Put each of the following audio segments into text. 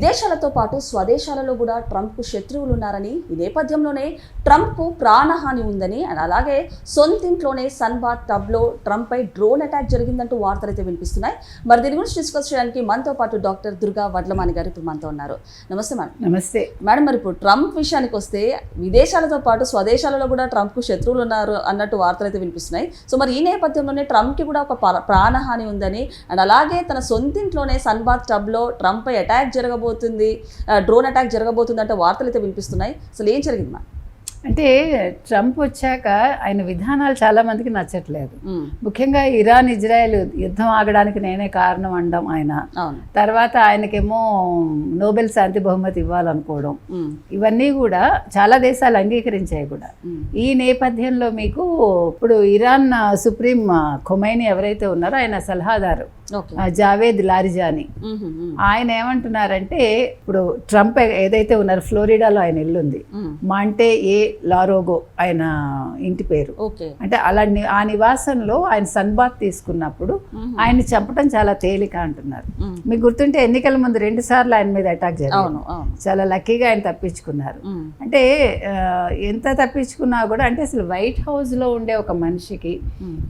విదేశాలతో పాటు స్వదేశాలలో కూడా ట్రంప్కు శత్రువులు ఉన్నారని ఈ నేపథ్యంలోనే ట్రంప్కు ప్రాణహాని ఉందని అండ్ అలాగే సొంతింట్లోనే సన్బాత్ టబ్లో ట్రంప్పై డ్రోన్ అటాక్ జరిగిందంటూ వార్తలు అయితే వినిపిస్తున్నాయి. మరి దీని గురించి డిస్కస్ చేయడానికి మనతో పాటు డాక్టర్ దుర్గా వడ్లమాని గారు ఇప్పుడు మనతో ఉన్నారు. నమస్తే మేడం. నమస్తే. మేడం మరి ఇప్పుడు ట్రంప్ విషయానికి వస్తే విదేశాలతో పాటు స్వదేశాలలో కూడా ట్రంప్కు శత్రువులు ఉన్నారు అన్నట్టు వార్తలు అయితే వినిపిస్తున్నాయి. సో మరి ఈ నేపథ్యంలోనే ట్రంప్కి కూడా ఒక ప్ర- ప్రాణహాని ఉందని అండ్ అలాగే తన సొంతింట్లోనే సన్బాత్ టబ్లో ట్రంప్పై అటాక్ జరగబోతుంది డ్రోన్ అటాక్ జరగబోతుంది అంటే వార్తలు అయితే వినిపిస్తున్నాయి. అసలు ఏం జరిగింది మా అంటే ట్రంప్ వచ్చాక ఆయన విధానాలు చాలా మందికి నచ్చట్లేదు. ముఖ్యంగా ఇరాన్ ఇజ్రాయెల్ యుద్ధం ఆగడానికి నేనే కారణం అనడం ఆయన. తర్వాత ఆయనకేమో నోబెల్ శాంతి బహుమతి ఇవ్వాలనుకోవడం. ఇవన్నీ కూడా చాలా దేశాలు అంగీకరించాయి కూడా. ఈ నేపథ్యంలో మీకు ఇప్పుడు ఇరాన్ సుప్రీం ఖొమైని ఎవరైతే ఉన్నారో ఆయన సలహాదారు జావేద్ లారిజాని. ఆయన ఏమంటున్నారంటే ఇప్పుడు ట్రంప్ ఏదైతే ఉన్నారు ఫ్లోరిడాలో ఆయన ఇల్లు ఉంది ఉమ్, మాంటే ఏ లారోగో ఆయన ఇంటి పేరు. అంటే అలా ఆ నివాసంలో ఆయన సన్బాత్ తీసుకున్నప్పుడు ఉమ్, ఆయన్ని చంపడం చాలా తేలిక అంటున్నారు. మీకు గుర్తుంటే ఎన్నికల ముందు రెండు సార్లు ఆయన మీద అటాక్ జరిగింది. అవును చాలా లక్కీగా ఆయన తప్పించుకున్నారు. అంటే ఎంత తప్పించుకున్నా కూడా అంటే అసలు వైట్ హౌస్లో ఉండే ఒక మనిషికి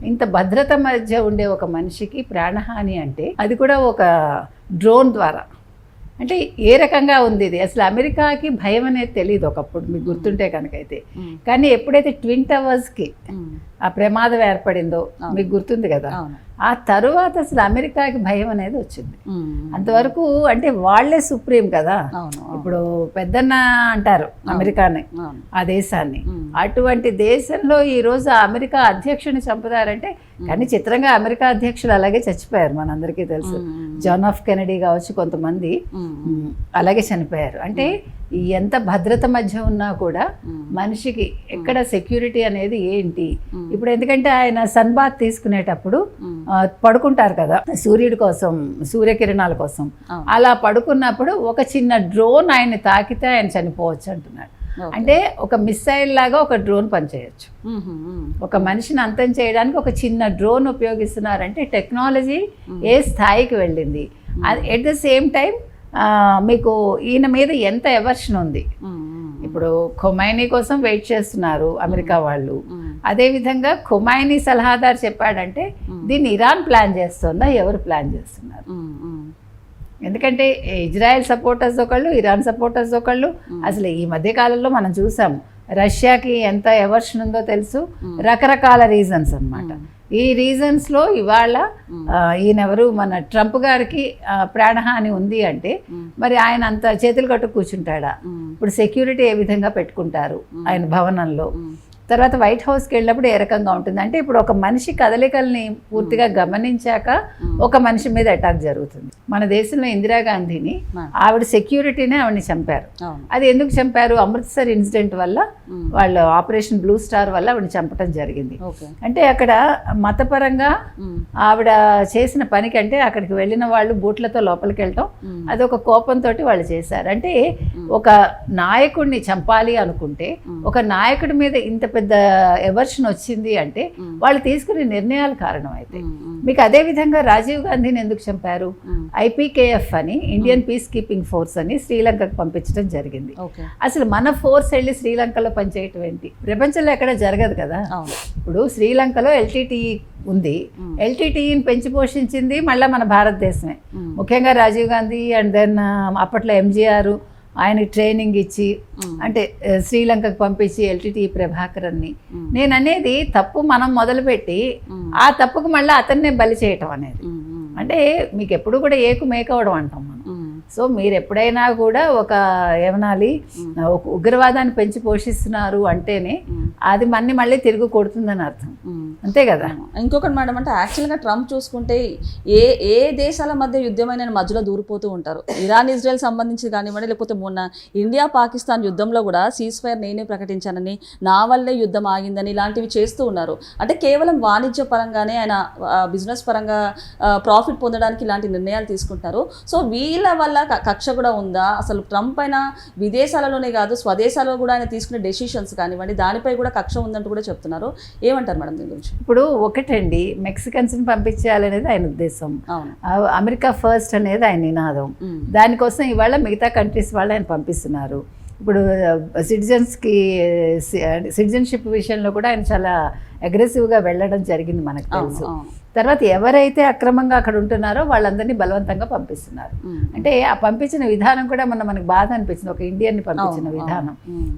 ఇంత భద్రత మధ్య ఉండే ఒక మనిషికి ప్రాణహాని అంటే అది కూడా ఒక డ్రోన్ ద్వారా. అంటే ఏ రకంగా ఉంది ఇది? అసలు అమెరికాకి భయం అనేది తెలియదు ఒకప్పుడు మీకు గుర్తుంటే కనుకైతే కానీ ఎప్పుడైతే ట్విన్ టవర్స్కి ఆ ప్రమాదం ఏర్పడిందో మీకు గుర్తుంది కదా? ఆ తరువాత అసలు అమెరికాకి భయం అనేది వచ్చింది. అంతవరకు అంటే వాళ్ళే సుప్రీం కదా? ఇప్పుడు పెద్దన్న అంటారు అమెరికాని ఆ దేశాన్ని. అటువంటి దేశంలో ఈ రోజు అమెరికా అధ్యక్షుని చంపుతారంటే కానీ చిత్రంగా అమెరికా అధ్యక్షులు అలాగే చచ్చిపోయారు మనందరికీ తెలుసు. జాన్ ఆఫ్ కెనడీ కావచ్చు కొంతమంది. అలాగే చనిపోయారు. అంటే ఎంత భద్రత మధ్య ఉన్నా కూడా మనిషికి ఎక్కడ సెక్యూరిటీ అనేది ఏంటి? ఇప్పుడు ఎందుకంటే ఆయన సన్బాత్ తీసుకునేటప్పుడు ఉమ్, ఆ, పడుకుంటారు కదా సూర్యుడి కోసం సూర్యకిరణాల కోసం. అలా పడుకున్నప్పుడు ఒక చిన్న డ్రోన్ ఆయన్ని తాకితే ఆయన చనిపోవచ్చు అంటున్నాడు. అంటే ఒక మిస్సైల్ లాగా ఒక డ్రోన్ పనిచేయచ్చు. ఒక మనిషిని అంతం చేయడానికి ఒక చిన్న డ్రోన్ ఉపయోగిస్తున్నారంటే టెక్నాలజీ ఏ స్థాయికి వెళ్ళింది. ఎట్ ద సేమ్ టైం మీకు ఈయన మీద ఎంత ఎవర్షన్ ఉంది? ఇప్పుడు ఖొమైనీ కోసం వెయిట్ చేస్తున్నారు అమెరికా వాళ్ళు. అదేవిధంగా ఖొమైనీ సలహాదారు చెప్పాడంటే దీన్ని ఇరాన్ ప్లాన్ చేస్తుందా? ఎవరు ప్లాన్ చేస్తున్నారు? ఎందుకంటే ఇజ్రాయెల్ సపోర్టర్స్ ఒకళ్ళు ఇరాన్ సపోర్టర్స్ ఒకళ్ళు. అసలు ఈ మధ్య కాలంలో మనం చూసాం రష్యాకి ఎంత ఎవర్షన్ ఉందో తెలుసు. రకరకాల రీజన్స్ అన్నమాట. ఈ రీజన్స్లో ఇవాళ ఈయనెవరు? మన ట్రంప్ గారికి ప్రాణహాని ఉంది అంటే మరి ఆయన అంత చేతులు కట్టు కూర్చుంటాడా? ఇప్పుడు సెక్యూరిటీ ఏ విధంగా పెట్టుకుంటారు ఆయన భవనంలో? తర్వాత వైట్ హౌస్కి వెళ్ళినప్పుడు ఏ రకంగా ఉంటుంది? అంటే ఇప్పుడు ఒక మనిషి కదలికల్ని పూర్తిగా గమనించాక ఒక మనిషి మీద అటాక్ జరుగుతుంది. మన దేశంలో ఇందిరాగాంధీని. ఆవిడ సెక్యూరిటీనే ఆవిడని చంపారు. అది ఎందుకు చంపారు? అమృత్సర్ ఇన్సిడెంట్ వల్ల వాళ్ళు ఆపరేషన్ బ్లూ స్టార్ వల్ల ఆవిడని చంపడం జరిగింది. అంటే అక్కడ మతపరంగా ఆవిడ చేసిన పనికి అంటే అక్కడికి వెళ్ళిన వాళ్ళు బూట్లతో లోపలికి వెళ్ళటం అది ఒక కోపంతో వాళ్ళు చేశారు. అంటే ఒక నాయకుడిని చంపాలి అనుకుంటే ఒక నాయకుడి మీద ఇంత పెద్ద ఎవర్షన్ వచ్చింది అంటే వాళ్ళు తీసుకునే నిర్ణయాలు కారణం అయితే మీకు అదే విధంగా రాజీవ్ గాంధీని ఎందుకు చంపారు? ఐపీకేఎఫ్ అని ఇండియన్ పీస్ కీపింగ్ ఫోర్స్ అని శ్రీలంకకు పంపించడం జరిగింది. అసలు మన ఫోర్స్ వెళ్ళి శ్రీలంకలో పనిచేయటం ఏంటి? ప్రపంచంలో ఎక్కడ జరగదు కదా. ఇప్పుడు శ్రీలంకలో ఎల్టీటీ ఉంది. ఎల్టీటీని పెంచి పోషించింది మళ్ళీ మన భారతదేశమే. ముఖ్యంగా రాజీవ్ గాంధీ అండ్ దెన్ అప్పట్లో ఎంజీఆర్ ఆయనకి ట్రైనింగ్ ఇచ్చి అంటే శ్రీలంకకు పంపించి ఎల్టీటీ ప్రభాకరన్ని. ఉమ్, నేను అనేది తప్పు మనం మొదలుపెట్టి ఆ తప్పుకు మళ్ళీ అతన్నే బలి చేయటం అనేది. అంటే మీకు ఎప్పుడు కూడా ఏకు మేకవడం అంటాం మనం. సో మీరు ఎప్పుడైనా కూడా ఒక ఏమనాలి ఒక ఉగ్రవాదాన్ని పెంచి పోషిస్తున్నారు అంటేనే అది మన్ని మళ్ళీ తిరిగి కొడుతుందని అర్థం. అంతే కదా? ఇంకొకటి మేడం అంటే యాక్చువల్గా ట్రంప్ చూసుకుంటే ఏ ఏ దేశాల మధ్య యుద్ధమైన మధ్యలో దూరిపోతూ ఉంటారు. ఇరాన్ ఇజ్రాయెల్ సంబంధించి కానివ్వండి లేకపోతే మొన్న ఇండియా పాకిస్తాన్ యుద్ధంలో కూడా సీజ్ ఫైర్ నేనే ప్రకటించానని నా వల్లే యుద్ధం ఆగిందని ఇలాంటివి చేస్తూ ఉన్నారు. అంటే కేవలం వాణిజ్య పరంగానే ఆయన బిజినెస్ పరంగా ప్రాఫిట్ పొందడానికి ఇలాంటి నిర్ణయాలు తీసుకుంటారు. సో వీళ్ళ వల్ల కక్ష కూడా ఉందా? అసలు ట్రంప్ అయినా విదేశాలలోనే కాదు స్వదేశాల్లో కూడా ఆయన తీసుకునే డెసిషన్స్ కానివ్వండి దానిపై కూడా కూడా కక్ష ఉందంటూ కూడా చెప్తున్నారు. ఏమంటారు మేడం దీని గురించి? ఇప్పుడు ఒకటండి మెక్సికన్స్ని పంపించేయాలనేది ఆయన ఉద్దేశం. అమెరికా ఫస్ట్ అనేది ఆయన నినాదం. దానికోసం ఇవాళ మిగతా కంట్రీస్ వాళ్ళు ఆయన పంపిస్తున్నారు. ఇప్పుడు సిటిజన్స్కి సిటిజన్షిప్ విషయంలో కూడా ఆయన చాలా అగ్రెసివ్గా వెళ్ళడం జరిగింది మనకు తెలుసు. తర్వాత ఎవరైతే అక్రమంగా అక్కడ ఉంటున్నారో వాళ్ళందరినీ బలవంతంగా పంపిస్తున్నారు. అంటే ఆ పంపించిన విధానం కూడా మన మనకు బాధ అనిపించింది ఒక ఇండియన్ని పంపించిన విధానం.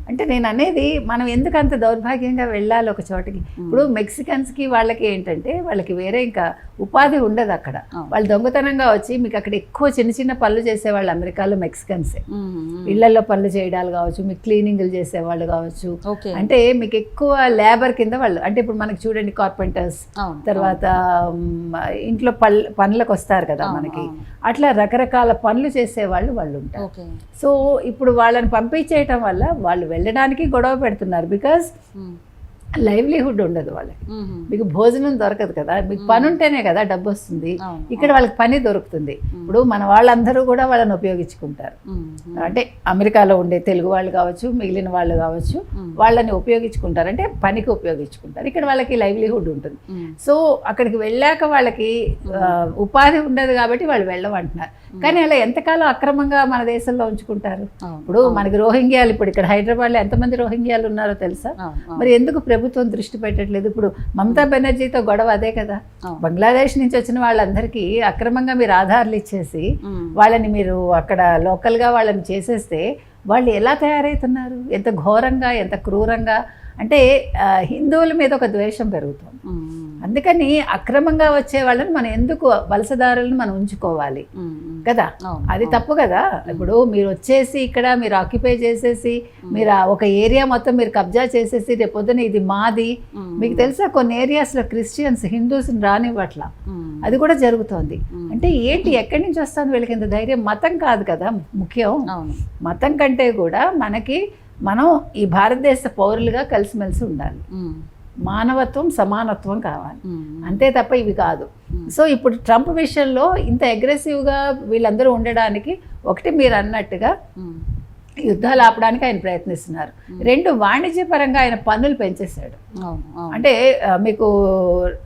అంటే నేను అనేది మనం ఎందుకు అంత దౌర్భాగ్యంగా వెళ్ళాలి ఒక చోటకి? ఇప్పుడు మెక్సికన్స్కి వాళ్ళకి ఏంటంటే వాళ్ళకి వేరే ఇంకా ఉపాధి ఉండదు అక్కడ. వాళ్ళు దొంగతనంగా వచ్చి మీకు అక్కడ ఎక్కువ చిన్న చిన్న పనులు చేసేవాళ్ళు అమెరికాలో మెక్సికన్సే. ఇళ్ళలో పనులు చేయడాలు కావచ్చు మీకు క్లీనింగ్లు చేసేవాళ్ళు కావచ్చు. అంటే మీకు ఎక్కువ లేబర్ కింద వాళ్ళు అంటే ఇప్పుడు మనకి చూడండి కార్పెంటర్స్ తర్వాత ఇంట్లో పనులకు వస్తారు కదా మనకి. అట్లా రకరకాల పనులు చేసేవాళ్ళు వాళ్ళు ఉంటారు ఓకే. సో ఇప్పుడు వాళ్ళని పంపించేయటం వల్ల వాళ్ళు వెళ్ళడానికి గొడవ పెడుతున్నారు. ఉమ్, లైవ్లీహుడ్ ఉండదు వాళ్ళకి. మీకు భోజనం దొరకదు కదా మీకు పని ఉంటేనే కదా డబ్బు వస్తుంది ఇక్కడ వాళ్ళకి పని దొరుకుతుంది. ఇప్పుడు మన వాళ్ళందరూ కూడా వాళ్ళని ఉపయోగించుకుంటారు. అంటే అమెరికాలో ఉండే తెలుగు వాళ్ళు కావచ్చు మిగిలిన వాళ్ళు కావచ్చు వాళ్ళని ఉపయోగించుకుంటారు. అంటే పనికి ఉపయోగించుకుంటారు. ఇక్కడ వాళ్ళకి లైవ్లీహుడ్ ఉంటుంది. సో అక్కడికి వెళ్ళాక వాళ్ళకి ఉపాధి ఉండదు కాబట్టి వాళ్ళు వెళ్ళమంటున్నారు కానీ అలా ఎంతకాలం అక్రమంగా మన దేశంలో ఉంచుకుంటారు? ఇప్పుడు మనకి రోహింగ్యాలు ఇప్పుడు ఇక్కడ హైదరాబాద్లో ఎంతమంది రోహింగ్యాలు ఉన్నారో తెలుసా? మరి ఎందుకు ప్రభుత్వం దృష్టి పెట్టట్లేదు. ఇప్పుడు మమతా బెనర్జీతో గొడవ అదే కదా. బంగ్లాదేశ్ నుంచి వచ్చిన వాళ్ళందరికీ అక్రమంగా మీరు ఆధార్లు ఇచ్చేసి వాళ్ళని మీరు అక్కడ లోకల్గా వాళ్ళని చేసేస్తే వాళ్ళు ఎలా తయారవుతున్నారు ఎంత ఘోరంగా ఎంత క్రూరంగా? అంటే హిందువుల మీద ఒక ద్వేషం పెరుగుతుంది. అందుకని అక్రమంగా వచ్చే వాళ్ళని మనం ఎందుకు వలసదారులను మనం ఉంచుకోవాలి? కదా? అది తప్పు కదా? ఇప్పుడు మీరు వచ్చేసి ఇక్కడ మీరు ఆక్యుపై చేసేసి మీరు ఒక ఏరియా మొత్తం మీరు కబ్జా చేసేసి రేపు పొద్దున ఇది మాది. మీకు తెలుసా కొన్ని ఏరియాస్లో క్రిస్టియన్స్ హిందూస్ని రానివ్వట్ల? అది కూడా జరుగుతోంది. అంటే ఏంటి ఎక్కడి నుంచి వస్తుంది వీళ్ళకి ఇంత ధైర్యం? మతం కాదు కదా ముఖ్యం. మతం కంటే కూడా మనకి మనం ఈ భారతదేశ పౌరులుగా కలిసిమెలిసి ఉండాలి. మానవత్వం సమానత్వం కావాలి. అంతే తప్ప ఇవి కాదు. సో ఇప్పుడు ట్రంప్ విషయంలో ఇంత అగ్రెసివ్గా వీళ్ళందరూ ఉండడానికి ఒకటి మీరు అన్నట్టుగా యుద్ధాలు ఆపడానికి ఆయన ప్రయత్నిస్తున్నారు. రెండు వాణిజ్యపరంగా ఆయన పన్నులు పెంచేశాడు. అంటే మీకు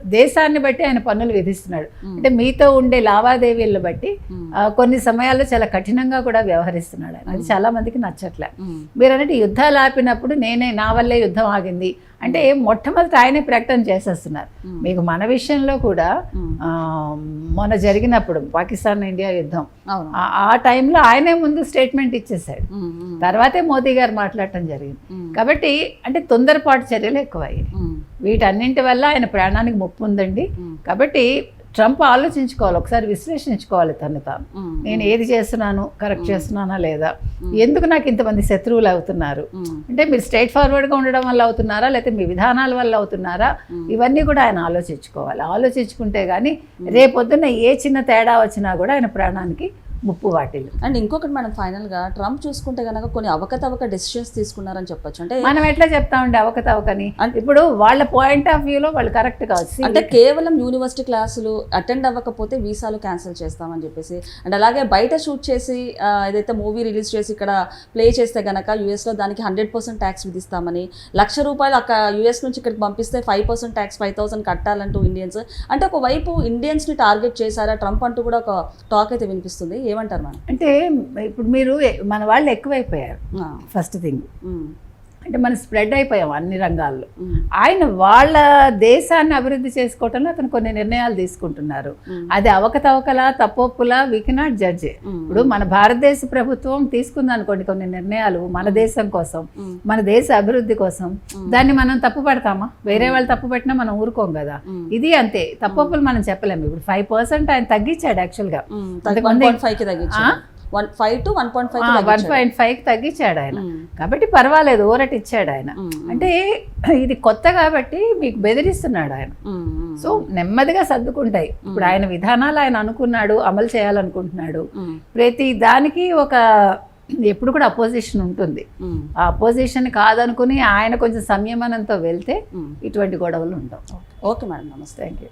దేశాన్ని బట్టి ఆయన పన్నులు విధిస్తున్నాడు. అంటే మీతో ఉండే లావాదేవీలను బట్టి కొన్ని సమయాల్లో చాలా కఠినంగా కూడా వ్యవహరిస్తున్నాడు ఆయన. అది చాలా మందికి నచ్చట్లే. మీరు అన్నట్టు యుద్ధాలు ఆపినప్పుడు నేనే నా వల్లే యుద్ధం ఆగింది అంటే మొట్టమొదటి ఆయనే ప్రకటన చేసేస్తున్నారు. మీకు మన విషయంలో కూడా మొన్న జరిగినప్పుడు పాకిస్తాన్ ఇండియా యుద్ధం. ఆ- టైంలో ఆయనే ముందు స్టేట్మెంట్ ఇచ్చేసాడు తర్వాతే మోదీ గారు మాట్లాడటం జరిగింది. కాబట్టి అంటే తొందరపాటు చర్యలు ఎక్కువయ్యాయి. ఉమ్, వీటన్నింటి వల్ల ఆయన ప్రాణానికి ముప్పు ఉందండి. కాబట్టి ట్రంప్ ఆలోచించుకోవాలి ఒకసారి విశ్లేషించుకోవాలి తను. తాను నేను ఏది చేస్తున్నాను కరెక్ట్ చేస్తున్నానా లేదా? ఎందుకు నాకు ఇంతమంది శత్రువులు అవుతున్నారు? అంటే మీరు స్ట్రైట్ ఫార్వర్డ్గా ఉండడం వల్ల అవుతున్నారా లేకపోతే మీ విధానాల వల్ల అవుతున్నారా? ఇవన్నీ కూడా ఆయన ఆలోచించుకోవాలి. ఆలోచించుకుంటే కానీ రేపొద్దున ఏ చిన్న తేడా వచ్చినా కూడా ఆయన ప్రాణానికి ముప్పు వాటిల్లు. అండ్ ఇంకొకటి మనం ఫైనల్గా ట్రంప్ చూసుకుంటే గనక కొన్ని అవకతవక డెసిషన్స్ తీసుకున్నారని చెప్పొచ్చు. అంటే మనం ఎట్లా చెప్తామండి అవకతవకని? అంటే- ఇప్పుడు వాళ్ళ పాయింట్ ఆఫ్ వ్యూలో వాళ్ళు కరెక్ట్ కావచ్చు అంటే కేవలం యూనివర్సిటీ క్లాసులు అటెండ్ అవ్వకపోతే వీసాలు క్యాన్సిల్ చేస్తామని చెప్పేసి అండ్ అలాగే బయట షూట్ చేసి ఏదైతే మూవీ రిలీజ్ చేసి ఇక్కడ ప్లే చేస్తే గనక యూఎస్లో దానికి హండ్రెడ్ పర్సెంట్ ట్యాక్స్ విధిస్తామని లక్ష రూపాయలు అక్కడ యూఎస్ నుంచి ఇక్కడికి పంపిస్తే five percent tax five thousand కట్టాలంటూ Indians. అంటే ఒకవైపు ఇండియన్స్ని టార్గెట్ చేశారా ట్రంప్ అంటూ కూడా ఒక టాక్ అయితే వినిపిస్తుంది. ఏమంటారు మనం? అంటే ఇప్పుడు మీరు మన వాళ్ళు ఎక్కువైపోయారు. ఫస్ట్ థింగ్ అంటే మనం స్ప్రెడ్ అయిపోయాం అన్ని రంగాల్లో. ఆయన వాళ్ళ దేశాన్ని అభివృద్ధి చేసుకోవటంలో అతను కొన్ని నిర్ణయాలు తీసుకుంటున్నారు. అది అవకతవకలా తప్పొప్పులా వీ కెనాట్ జడ్జ్ ఇప్పుడు మన భారతదేశ ప్రభుత్వం తీసుకుంది అనుకోండి కొన్ని నిర్ణయాలు మన దేశం కోసం మన దేశ అభివృద్ధి కోసం. దాన్ని మనం తప్పు పడతామా? వేరే వాళ్ళు తప్పు పెట్టినా మనం ఊరుకోం కదా. ఇది అంతే. తప్పొప్పులు మనం చెప్పలేము. ఇప్పుడు ఫైవ్ పర్సెంట్ ఆయన తగ్గించాడు యాక్చువల్గా one five to one point five one point five తగ్గించాడు ఆయన. కాబట్టి పర్వాలేదు ఊరటి ఇచ్చాడు ఆయన అంటే ఇది కొత్త కాబట్టి మీకు బెదిరిస్తున్నాడు ఆయన. సో నెమ్మదిగా సర్దుకుంటాయి. ఇప్పుడు ఆయన విధానాలు ఆయన అనుకున్నాడు అమలు చేయాలనుకుంటున్నాడు. ప్రతి దానికి ఒక ఎప్పుడు కూడా అపోజిషన్ ఉంటుంది. ఆ అపోజిషన్ కాదనుకుని ఆయన కొంచెం సంయమనంతో వెళ్తే ఇటువంటి గొడవలు ఉండవు. ఓకే. మేడం నమస్తే. Thank you